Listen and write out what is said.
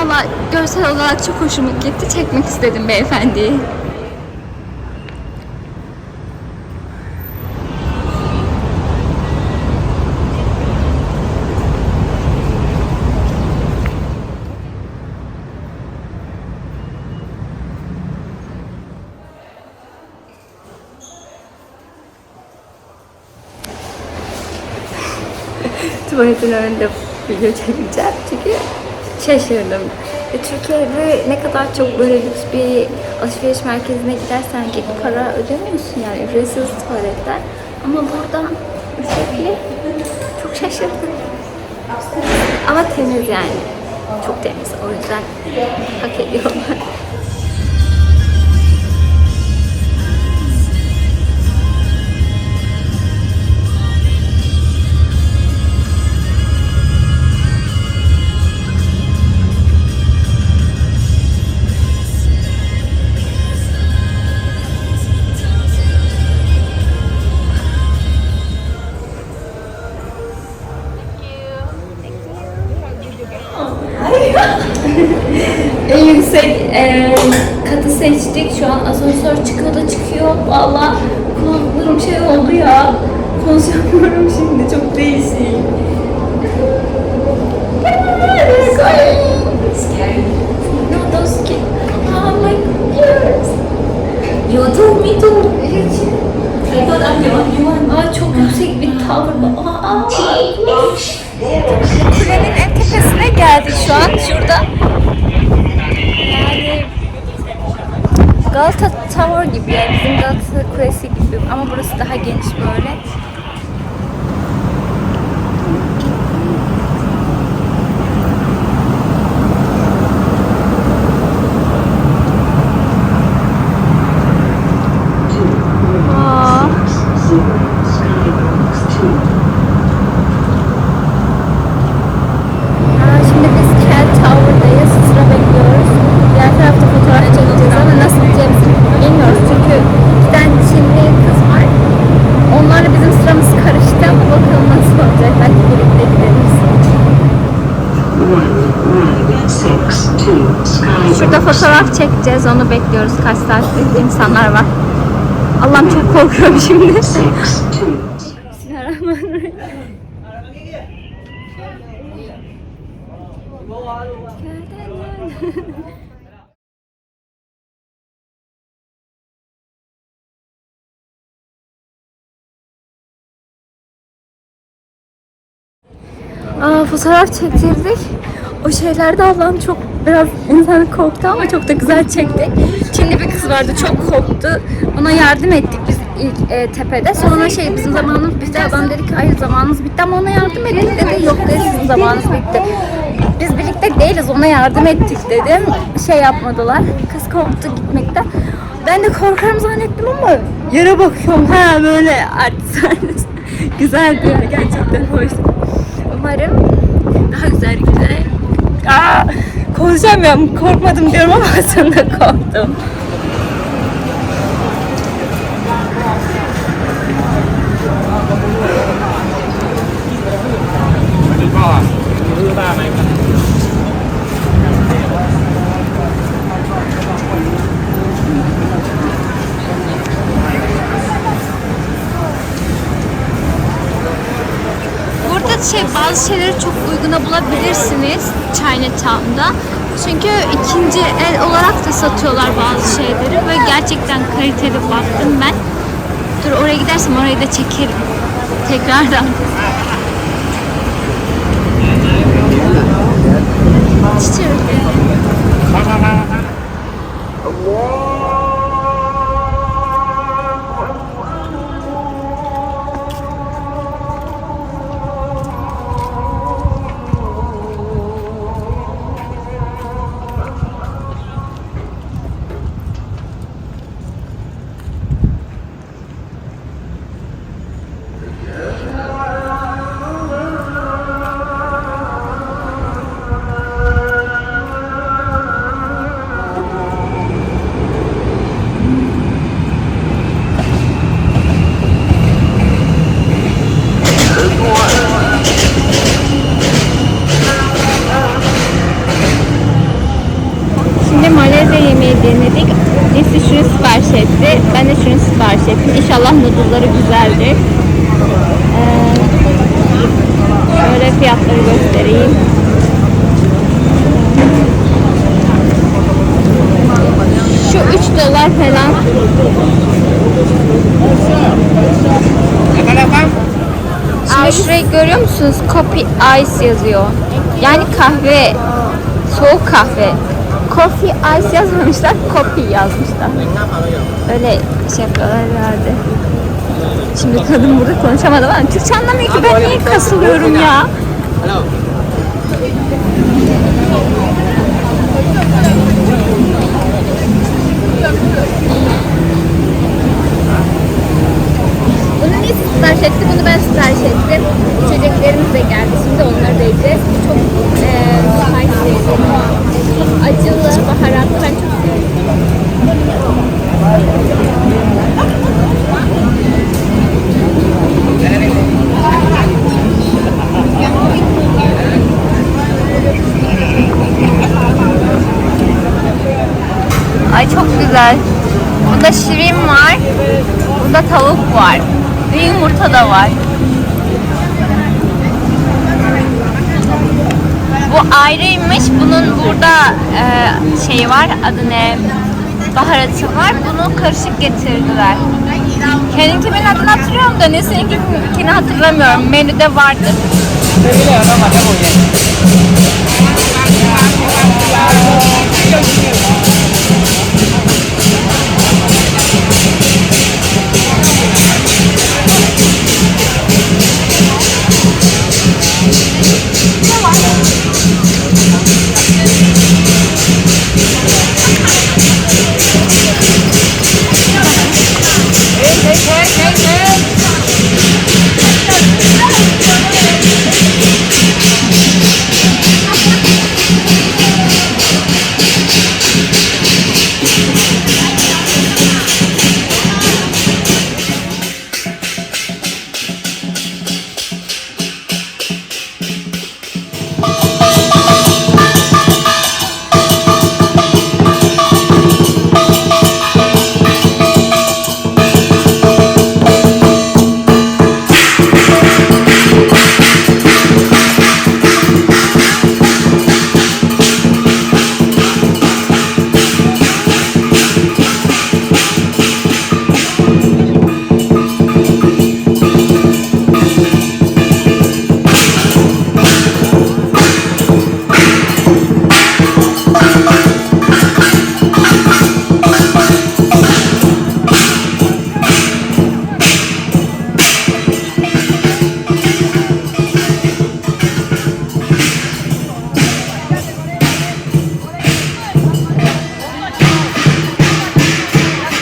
Valla görsel olarak çok hoşuma gitti. Çekmek istedim beyefendiyi. Tuvaletin önünde video çekeceğim çünkü şaşırdım. E, Türkiye'de ne kadar çok böyle lüks bir alışveriş merkezine gidersen git para ödemiyorsun yani ücretsiz tuvaletler. Ama burada ücretli. Çok şaşırdım. Ama temiz yani. Çok temiz. O yüzden hak ediyorlar. En yüksek e, katı seçtik. Şu an asansör çıkıyor da çıkıyor. Valla kulaklarım şey oldu ya. Konuşamıyorum şimdi. Çok değişik. No, those kids. Oh my goodness. You told me to. I thought I'm the only one. Aa, çok yüksek bir tavır. Aa, aa. Kulenin en tepesine geldik şu an. Şurada. Galata Tower gibi yani bizim Galata Kulesi gibi ama burası daha geniş böyle. Aa, Aa, şimdi biz Cat Tower'dayız. Sıra bekliyoruz. Diğer tarafta fotoğraf çekeceğiz ama nasıl gideceğimizi bilmiyoruz. Çünkü giden Çinli kız var. Onlarla bizim sıramız karıştı ama bakalım nasıl olacak. Belki birlikte gideriz. Şurada çekeceğiz. Onu bekliyoruz. Kaç saattir insanlar var. Allah'ım çok korkuyorum şimdi. Bismillahirrahmanirrahim. Aa, fotoğraf çektirdik. O şeylerde Allah'ım çok biraz insan korktu ama çok da güzel çektik. Çinli bir kız vardı çok korktu. Ona yardım ettik biz ilk e, tepede. Sonra şey bizim zamanımız bitti. Adam dedi ki hayır zamanınız bitti ama ona yardım ettik dedi. Yok dedi sizin zamanınız bitti. Biz birlikte değiliz ona yardım ettik dedim. Şey yapmadılar. Kız korktu gitmekten. Ben de korkarım zannettim ama yere bakıyorum. Ha böyle artist. Güzeldi gerçekten hoş. Umarım daha güzel gider. Aa, konuşamıyorum. Korkmadım diyorum ama aslında korktum. Burada şey bazı şeyleri çok uyguna bulabilirsiniz Chinatown'da. Çünkü ikinci el olarak da satıyorlar bazı şeyleri ve gerçekten kaliteli baktım ben. Dur oraya gidersem orayı da çekerim. Tekrardan. Çiçeği. İnşallah noodle'ları güzeldir. Ee, şöyle fiyatları göstereyim. Şu 3 dolar falan. Şimdi şurayı görüyor musunuz? Coffee Ice yazıyor. Yani kahve, soğuk kahve. Coffee Ice yazmamışlar, coffee yazmışlar. Öyle şey yapıyorlar. Şimdi kadın burada konuşamadı ama Türkçe anlamıyor ki ben niye kasılıyorum ya? Ay çok güzel. Burada şirin var. Burada tavuk var. Ve yumurta da var. Bu ayrıymış. Bunun burada e, şey var. Adı ne? Baharatı var. Bunu karışık getirdiler. Kendinkinin adını hatırlıyorum da ne seninkini hatırlamıyorum. Menüde vardı.